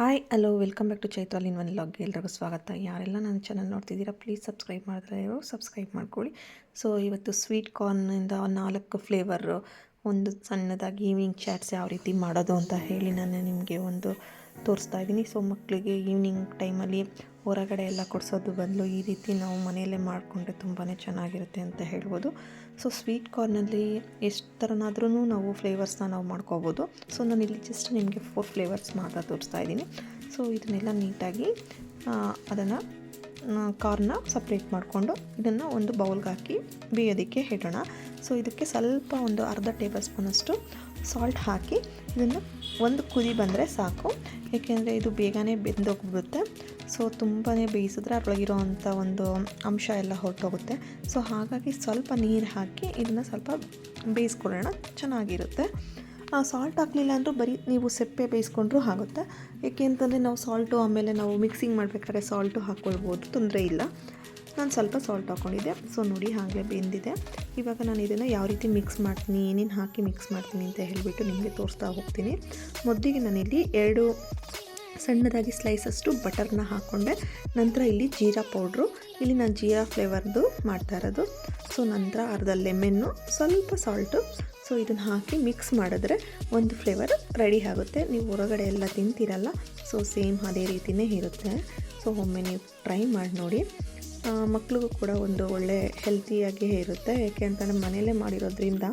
Hi, hello, welcome back to ಚೈತ್ರಾಲ್ in one ಲಾಗ್ಗೆ ಎಲ್ರಿಗೂ ಸ್ವಾಗತ. ಯಾರೆಲ್ಲ ನನ್ನ ಚಾನಲ್ ನೋಡ್ತಿದ್ದೀರಾ, ಪ್ಲೀಸ್ ಸಬ್ಸ್ಕ್ರೈಬ್ ಮಾಡಿದ್ರೆ ಸಬ್ಸ್ಕ್ರೈಬ್ ಮಾಡ್ಕೊಳ್ಳಿ. ಸೊ ಇವತ್ತು ಸ್ವೀಟ್ ಕಾರ್ನಿಂದ ನಾಲ್ಕು ಫ್ಲೇವರ್ ಒಂದು ಸಣ್ಣದಾಗಿ ಈವ್ನಿಂಗ್ ಚಾಟ್ಸ್ ಯಾವ ರೀತಿ ಮಾಡೋದು ಅಂತ ಹೇಳಿ ನಾನು ನಿಮಗೆ ಒಂದು ತೋರಿಸ್ತಾ ಇದ್ದೀನಿ. ಸೊ ಮಕ್ಕಳಿಗೆ ಈವ್ನಿಂಗ್ ಟೈಮಲ್ಲಿ ಹೊರಗಡೆ ಎಲ್ಲ ಕೊಡಿಸೋದು ಬದಲು ಈ ರೀತಿ ನಾವು ಮನೆಯಲ್ಲೇ ಮಾಡಿಕೊಂಡ್ರೆ ತುಂಬಾ ಚೆನ್ನಾಗಿರುತ್ತೆ ಅಂತ ಹೇಳ್ಬೋದು. ಸೊ ಸ್ವೀಟ್ ಕಾರ್ನಲ್ಲಿ ಎಷ್ಟು ಥರನಾದ್ರೂ ನಾವು ಫ್ಲೇವರ್ಸ್ನ ನಾವು ಮಾಡ್ಕೋಬೋದು. ಸೊ ನಾನು ಇಲ್ಲಿ ಜಸ್ಟ್ ನಿಮಗೆ ಫೋರ್ ಫ್ಲೇವರ್ಸ್ ಮಾತ್ರ ತೋರಿಸ್ತಾ ಇದ್ದೀನಿ. ಸೊ ಇದನ್ನೆಲ್ಲ ನೀಟಾಗಿ ಅದನ್ನು ಕಾರ್ನ ಸಪ್ರೇಟ್ ಮಾಡಿಕೊಂಡು ಇದನ್ನು ಒಂದು ಬೌಲ್ಗೆ ಹಾಕಿ ಬೇಯೋದಕ್ಕೆ ಇಡೋಣ. ಸೊ ಇದಕ್ಕೆ ಸ್ವಲ್ಪ ಒಂದು ಅರ್ಧ ಟೇಬಲ್ ಸ್ಪೂನಷ್ಟು ಸಾಲ್ಟ್ ಹಾಕಿ ಇದನ್ನು ಒಂದು ಕುದಿ ಬಂದರೆ ಸಾಕು. ಏಕೆಂದರೆ ಇದು ಬೇಗನೆ ಬೆಂದೋಗ್ಬಿಡುತ್ತೆ. ಸೊ ತುಂಬಾ ಬೇಯಿಸಿದ್ರೆ ಅದರೊಳಗಿರೋ ಅಂಥ ಒಂದು ಅಂಶ ಎಲ್ಲ ಹೊರಟೋಗುತ್ತೆ. ಸೊ ಹಾಗಾಗಿ ಸ್ವಲ್ಪ ನೀರು ಹಾಕಿ ಇದನ್ನು ಸ್ವಲ್ಪ ಬೇಯಿಸ್ಕೊಳ್ಳೋಣ. ಚೆನ್ನಾಗಿರುತ್ತೆ. ಸಾಲ್ಟ್ ಹಾಕಲಿಲ್ಲ ಅಂದರೂ ಬರೀ ನೀವು ಸೆಪ್ಪೆ ಬೇಯಿಸ್ಕೊಂಡ್ರೂ ಆಗುತ್ತೆ. ಏಕೆ ಅಂತಂದರೆ ನಾವು ಸಾಲ್ಟು ಆಮೇಲೆ ನಾವು ಮಿಕ್ಸಿಂಗ್ ಮಾಡಬೇಕಾದ್ರೆ ಸಾಲ್ಟು ಹಾಕ್ಕೊಳ್ಬೋದು. ತೊಂದರೆ ಇಲ್ಲ. ನಾನು ಸ್ವಲ್ಪ ಸಾಲ್ಟ್ ಹಾಕ್ಕೊಂಡಿದ್ದೆ ಸೊ ನೋಡಿ ಹಾಗೆ ಬೆಂದಿದೆ. ಇವಾಗ ನಾನು ಇದನ್ನು ಯಾವ ರೀತಿ ಮಿಕ್ಸ್ ಮಾಡ್ತೀನಿ, ಏನೇನು ಹಾಕಿ ಮಿಕ್ಸ್ ಮಾಡ್ತೀನಿ ಅಂತ ಹೇಳಿಬಿಟ್ಟು ನಿಮಗೆ ತೋರಿಸ್ತಾ ಹೋಗ್ತೀನಿ. ಮೊದಲಿಗೆ ನಾನಿಲ್ಲಿ ಎರಡು ಸಣ್ಣದಾಗಿ ಸ್ಲೈಸಷ್ಟು ಬಟರ್ನ ಹಾಕ್ಕೊಂಡೆ ನಂತರ ಇಲ್ಲಿ ಜೀರಾ ಪೌಡ್ರು. ಇಲ್ಲಿ ನಾನು ಜೀರಾ ಫ್ಲೇವರ್ದು ಮಾಡ್ತಾ ಇರೋದು. ಸೊ ನಂತರ ಅರ್ಧ ಲೆಮೆನ್ನು ಸ್ವಲ್ಪ ಸಾಲ್ಟು ಸೊ ಇದನ್ನು ಹಾಕಿ ಮಿಕ್ಸ್ ಮಾಡಿದ್ರೆ ಒಂದು ಫ್ಲೇವರ್ ರೆಡಿ ಆಗುತ್ತೆ. ನೀವು ಹೊರಗಡೆ ಎಲ್ಲ ತಿಂತೀರಲ್ಲ ಸೊ ಸೇಮ್ ಅದೇ ರೀತಿಯೇ ಇರುತ್ತೆ. ಸೊ ಒಮ್ಮೆ ನೀವು ಟ್ರೈ ಮಾಡಿ ನೋಡಿ. ಮಕ್ಳಿಗೂ ಕೂಡ ಒಂದು ಒಳ್ಳೆ ಹೆಲ್ತಿಯಾಗಿಯೇ ಇರುತ್ತೆ. ಯಾಕೆ ಅಂತಂದರೆ ಮನೆಯಲ್ಲೇ ಮಾಡಿರೋದ್ರಿಂದ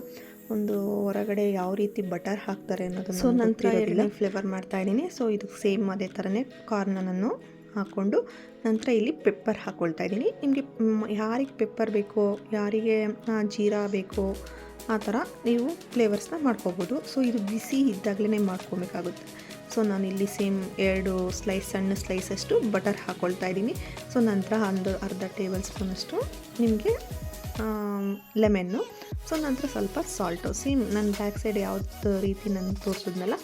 ಒಂದು ಹೊರಗಡೆ ಯಾವ ರೀತಿ ಬಟರ್ ಹಾಕ್ತಾರೆ ಅನ್ನೋದು ಸೊ ನಂತರ ಎರಡನೇ ಫ್ಲೇವರ್ ಮಾಡ್ತಾ ಇದ್ದೀನಿ. ಸೊ ಇದು ಸೇಮ್ ಅದೇ ಥರನೇ ಕಾರ್ನ ನಾನು ಹಾಕ್ಕೊಂಡು ನಂತರ ಇಲ್ಲಿ ಪೆಪ್ಪರ್ ಹಾಕ್ಕೊಳ್ತಾ ಇದ್ದೀನಿ. ನಿಮಗೆ ಯಾರಿಗೆ ಪೆಪ್ಪರ್ ಬೇಕೋ ಯಾರಿಗೆ ಜೀರಾ ಬೇಕೋ ಆ ಥರ ನೀವು ಫ್ಲೇವರ್ಸ್ನ ಮಾಡ್ಕೋಬೋದು. ಸೊ ಇದು ಬಿಸಿ ಇದ್ದಾಗಲೇ ಮಾಡ್ಕೊಬೇಕಾಗುತ್ತೆ. ಸೊ ಇಲ್ಲಿ ಸೇಮ್ ಎರಡು ಸ್ಲೈಸ್ ಸಣ್ಣ ಸ್ಲೈಸಷ್ಟು ಬಟರ್ ಹಾಕ್ಕೊಳ್ತಾ ಇದ್ದೀನಿ. ಸೊ ನಂತರ ಒಂದು ಅರ್ಧ ಟೇಬಲ್ ಸ್ಪೂನಷ್ಟು ನಿಮಗೆ ಲೆಮೆನ್ನು ಸೊ ನಂತರ ಸ್ವಲ್ಪ ಸಾಲ್ಟು ಸೇಮ್ ನನ್ನ ಬ್ಯಾಕ್ ಸೈಡ್ ಯಾವ್ದು ರೀತಿ ನಾನು ತೋರಿಸಿದ್ನಲ್ಲ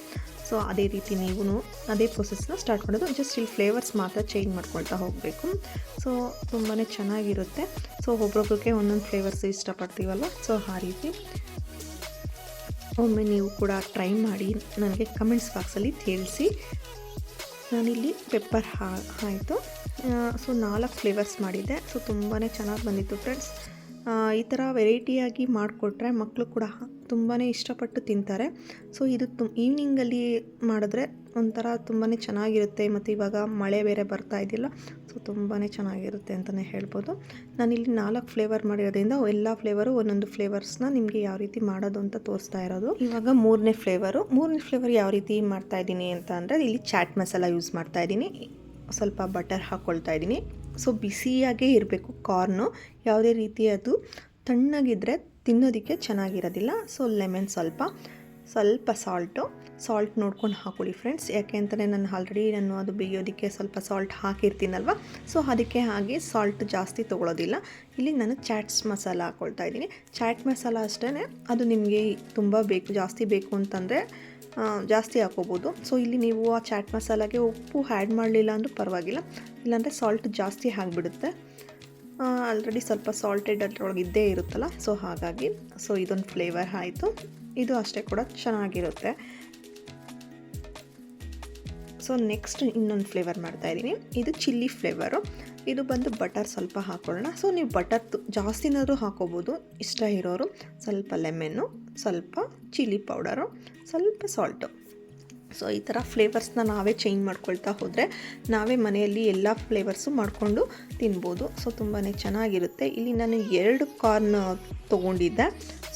ಸೊ ಅದೇ ರೀತಿ ನೀವು ಅದೇ ಪ್ರೊಸೆಸ್ನ ಸ್ಟಾರ್ಟ್ ಮಾಡೋದು. ಜಸ್ಟ್ ಇಲ್ಲಿ ಫ್ಲೇವರ್ಸ್ ಮಾತ್ರ ಚೇಂಜ್ ಮಾಡ್ಕೊಳ್ತಾ ಹೋಗಬೇಕು. ಸೊ ತುಂಬಾ ಚೆನ್ನಾಗಿರುತ್ತೆ. ಸೊ ಒಬ್ರೊಬ್ರಿಗೆ ಒಂದೊಂದು ಫ್ಲೇವರ್ಸ್ ಇಷ್ಟಪಡ್ತೀವಲ್ಲ ಸೊ ಆ ರೀತಿ. ಒಮ್ಮೆ ನೀವು ಕೂಡ ಟ್ರೈ ಮಾಡಿ ನನಗೆ ಕಮೆಂಟ್ಸ್ ಬಾಕ್ಸಲ್ಲಿ ತಿಳಿಸಿ. ನಾನಿಲ್ಲಿ ಪೆಪ್ಪರ್ ಹಾ ಆಯಿತು ಸೊ ನಾಲ್ಕು ಫ್ಲೇವರ್ಸ್ ಮಾಡಿದ್ದೆ. ಸೊ ತುಂಬಾ ಚೆನ್ನಾಗಿ ಬಂದಿತ್ತು ಫ್ರೆಂಡ್ಸ್. ಈ ಥರ ವೆರೈಟಿಯಾಗಿ ಮಾಡಿಕೊಟ್ರೆ ಮಕ್ಕಳು ಕೂಡ ತುಂಬಾ ಇಷ್ಟಪಟ್ಟು ತಿಂತಾರೆ. ಸೊ, ಇದು ತು ಈವ್ನಿಂಗಲ್ಲಿ ಮಾಡಿದ್ರೆ ಒಂಥರ ತುಂಬಾ ಚೆನ್ನಾಗಿರುತ್ತೆ. ಮತ್ತು ಇವಾಗ ಮಳೆ ಬೇರೆ ಬರ್ತಾ ಇದೆಯಲ್ಲ ಸೊ ತುಂಬಾ ಚೆನ್ನಾಗಿರುತ್ತೆ ಅಂತಲೇ ಹೇಳ್ಬೋದು. ನಾನಿಲ್ಲಿ ನಾಲ್ಕು ಫ್ಲೇವರ್ ಮಾಡಿರೋದ್ರಿಂದ ಎಲ್ಲ ಫ್ಲೇವರು ಒಂದೊಂದು ಫ್ಲೇವರ್ಸ್ನ ನಿಮಗೆ ಯಾವ ರೀತಿ ಮಾಡೋದು ಅಂತ ತೋರಿಸ್ತಾ ಇರೋದು. ಇವಾಗ ಮೂರನೇ ಫ್ಲೇವರು ಮೂರನೇ ಫ್ಲೇವರ್ ಯಾವ ರೀತಿ ಮಾಡ್ತಾ ಇದ್ದೀನಿ ಅಂತ ಅಂದರೆ, ಇಲ್ಲಿ ಚಾಟ್ ಮಸಾಲ ಯೂಸ್ ಮಾಡ್ತಾ ಇದ್ದೀನಿ. ಸ್ವಲ್ಪ ಬಟರ್ ಹಾಕ್ಕೊಳ್ತಾ ಇದ್ದೀನಿ. ಸೊ ಬಿಸಿಯಾಗೇ ಇರಬೇಕು ಕಾರ್ನು ಯಾವುದೇ ರೀತಿ ಅದು ತಣ್ಣಗಿದ್ರೆ ತಿನ್ನೋದಕ್ಕೆ ಚೆನ್ನಾಗಿರೋದಿಲ್ಲ. ಸೊ ಲೆಮನ್ ಸ್ವಲ್ಪ ಸ್ವಲ್ಪ ಸಾಲ್ಟು ಸಾಲ್ಟ್ ನೋಡ್ಕೊಂಡು ಹಾಕೊಳ್ಳಿ ಫ್ರೆಂಡ್ಸ್. ಯಾಕೆ ಅಂತಲೇ ನಾನು ಆಲ್ರೆಡಿ ನಾನು ಅದು ಬೇಯೋದಕ್ಕೆ ಸ್ವಲ್ಪ ಸಾಲ್ಟ್ ಹಾಕಿರ್ತೀನಲ್ವ? ಸೊ ಅದಕ್ಕೆ ಹಾಗೆ ಸಾಲ್ಟ್ ಜಾಸ್ತಿ ತೊಗೊಳೋದಿಲ್ಲ. ಇಲ್ಲಿ ನಾನು ಚಾಟ್ಸ್ ಮಸಾಲ ಹಾಕ್ಕೊಳ್ತಾ ಇದ್ದೀನಿ. ಚಾಟ್ ಮಸಾಲ ಅಷ್ಟೇ ಅದು ನಿಮಗೆ ತುಂಬ ಬೇಕು, ಜಾಸ್ತಿ ಬೇಕು ಅಂತಂದರೆ ಜಾಸ್ತಿ ಹಾಕೋಬೋದು. ಸೊ ಇಲ್ಲಿ ನೀವು ಆ ಚಾಟ್ ಮಸಾಲಾಗೆ ಉಪ್ಪು ಆ್ಯಡ್ ಮಾಡಲಿಲ್ಲ ಅಂದರೂ ಪರವಾಗಿಲ್ಲ. ಇಲ್ಲಾಂದರೆ ಸಾಲ್ಟ್ ಜಾಸ್ತಿ ಆಗಿಬಿಡುತ್ತೆ. ಆಲ್ರೆಡಿ ಸ್ವಲ್ಪ ಸಾಲ್ಟೆಡ್ ಅದರೊಳಗೆ ಇದ್ದೇ ಇರುತ್ತಲ್ಲ ಸೊ ಹಾಗಾಗಿ ಸೊ ಇದೊಂದು ಫ್ಲೇವರ್ ಆಯಿತು. ಇದು ಅಷ್ಟೇ ಕೂಡ ಚೆನ್ನಾಗಿರುತ್ತೆ. ಸೊ ನೆಕ್ಸ್ಟ್ ಇನ್ನೊಂದು ಫ್ಲೇವರ್ ಮಾಡ್ತಾಯಿದ್ದೀನಿ ಇದು ಚಿಲ್ಲಿ ಫ್ಲೇವರು ಇದು ಬಂದು ಬಟರ್ ಸ್ವಲ್ಪ ಹಾಕೊಳ್ಳೋಣ. ಸೊ ನೀವು ಬಟರ್ ಜಾಸ್ತಿನಾದರೂ ಹಾಕೋಬೋದು. ಇಷ್ಟ ಇರೋರು ಸ್ವಲ್ಪ ಲೆಮೆನ್ನು ಸ್ವಲ್ಪ ಚಿಲ್ಲಿ ಪೌಡರು ಸ್ವಲ್ಪ ಸಾಲ್ಟು ಸೊ ಈ ಥರ ಫ್ಲೇವರ್ಸ್ನ ನಾವೇ ಚೇಂಜ್ ಮಾಡ್ಕೊಳ್ತಾ ಹೋದರೆ ನಾವೇ ಮನೆಯಲ್ಲಿ ಎಲ್ಲ ಫ್ಲೇವರ್ಸು ಮಾಡಿಕೊಂಡು ತಿನ್ಬೋದು. ಸೊ ತುಂಬಾ ಚೆನ್ನಾಗಿರುತ್ತೆ. ಇಲ್ಲಿ ನಾನು ಎರಡು ಕಾರ್ನ್ ತೊಗೊಂಡಿದ್ದೆ.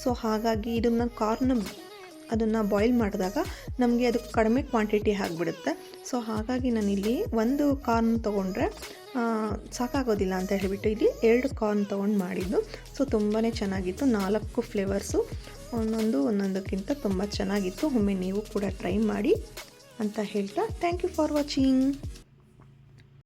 ಸೊ ಹಾಗಾಗಿ ಇದನ್ನು ಕಾರ್ನ್ ಅದನ್ನು ಬಾಯ್ಲ್ ಮಾಡಿದಾಗ ನಮಗೆ ಅದು ಕಡಿಮೆ ಕ್ವಾಂಟಿಟಿ ಆಗಿಬಿಡುತ್ತೆ. ಸೊ ಹಾಗಾಗಿ ನಾನಿಲ್ಲಿ ಒಂದು ಕಾರ್ನ್ ತೊಗೊಂಡ್ರೆ ಸಾಕಾಗೋದಿಲ್ಲ ಅಂತ ಹೇಳಿಬಿಟ್ಟು ಇಲ್ಲಿ ಎರಡು ಕಾರ್ನ್ ತೊಗೊಂಡು ಮಾಡಿದ್ದು. ಸೊ ತುಂಬಾ ಚೆನ್ನಾಗಿತ್ತು. ನಾಲ್ಕು ಫ್ಲೇವರ್ಸು ಒಂದೊಂದು, ಒಂದೊಂದಕ್ಕಿಂತ ತುಂಬ ಚೆನ್ನಾಗಿತ್ತು. ಒಮ್ಮೆ ನೀವು ಕೂಡ ಟ್ರೈ ಮಾಡಿ ಅಂತ ಹೇಳ್ತಾ ಥ್ಯಾಂಕ್ ಯು ಫಾರ್ ವಾಚಿಂಗ್